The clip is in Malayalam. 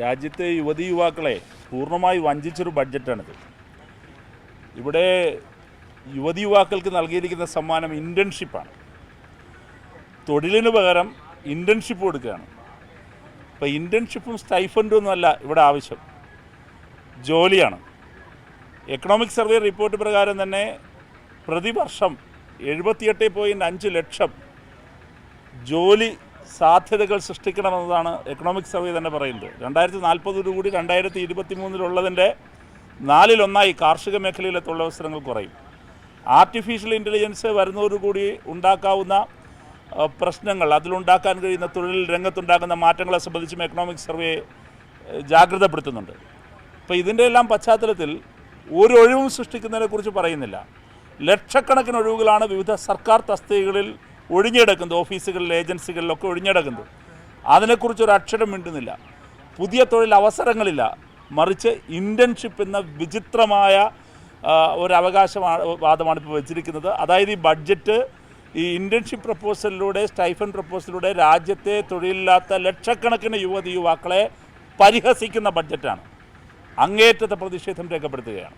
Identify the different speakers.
Speaker 1: രാജ്യത്തെ യുവതി യുവാക്കളെ പൂർണമായി വഞ്ചിച്ചൊരു ബഡ്ജറ്റാണിത്. ഇവിടെ യുവതി യുവാക്കൾക്ക് നൽകിയിരിക്കുന്ന സമ്മാനം ഇന്റേൺഷിപ്പാണ് തൊഴിലിന് പകരം ഇന്റേൺഷിപ്പ് കൊടുക്കുകയാണ്. അപ്പോൾ ഇന്റേൺഷിപ്പും സ്റ്റൈഫൻഡും ഒന്നുമല്ല ഇവിടെ ആവശ്യം. ജോലിയാണ്. എക്കണോമിക് സർവേ റിപ്പോർട്ട് പ്രകാരം തന്നെ പ്രതിവർഷം എഴുപത്തിയെട്ട് പോയിന്റ് അഞ്ച് ലക്ഷം ജോലി സാധ്യതകൾ സൃഷ്ടിക്കണമെന്നതാണ് എക്കണോമിക് സർവേ തന്നെ പറയുന്നത്. രണ്ടായിരത്തി നാൽപ്പതോടുകൂടി രണ്ടായിരത്തി ഇരുപത്തി മൂന്നിലുള്ളതിന്റെ നാലിലൊന്നായി കാർഷിക മേഖലയിലെ തൊഴിലവസരങ്ങൾ കുറയും. ആർട്ടിഫിഷ്യൽ ഇന്റലിജൻസ് വരുന്നതോടുകൂടി ഉണ്ടാക്കാവുന്ന പ്രശ്നങ്ങൾ അതിലുണ്ടാക്കാൻ കഴിയുന്ന തൊഴിൽ രംഗത്തുണ്ടാകുന്ന മാറ്റങ്ങളെ സംബന്ധിച്ചും എക്കണോമിക് സർവേ ജാഗ്രതപ്പെടുത്തുന്നുണ്ട്. അപ്പോൾ ഇതിന്റെ എല്ലാം പശ്ചാത്തലത്തിൽ ഒരു ഒഴിവും സൃഷ്ടിക്കുന്നതിനെക്കുറിച്ച് പറയുന്നില്ല. ലക്ഷക്കണക്കിന് ഒഴിവുകളാണ് വിവിധ സർക്കാർ തസ്തികകളിൽ ഒഴിഞ്ഞിടക്കുന്നത് ഓഫീസുകളിൽ ഏജൻസികളിലൊക്കെ ഒഴിഞ്ഞെടുക്കുന്നത്. അതിനെക്കുറിച്ച് ഒരു അക്ഷരം മിണ്ടുന്നില്ല. പുതിയ തൊഴിൽ അവസരങ്ങളില്ല. മറിച്ച് ഇന്റേൺഷിപ്പ് എന്ന വിചിത്രമായ ഒരു അവകാശമാണ് വാദമാണ് ഇപ്പോൾ വെച്ചിരിക്കുന്നത്. അതായത് ഈ ബഡ്ജറ്റ് ഈ ഇന്റേൺഷിപ്പ് പ്രപ്പോസലിലൂടെ സ്റ്റൈഫൻ പ്രപ്പോസലിലൂടെ രാജ്യത്തെ തൊഴിലില്ലാത്ത ലക്ഷക്കണക്കിന് യുവതി യുവാക്കളെ പരിഹസിക്കുന്ന ബഡ്ജറ്റാണ് അങ്ങേറ്റത്തെ പ്രതിഷേധം രേഖപ്പെടുത്തുകയാണ്.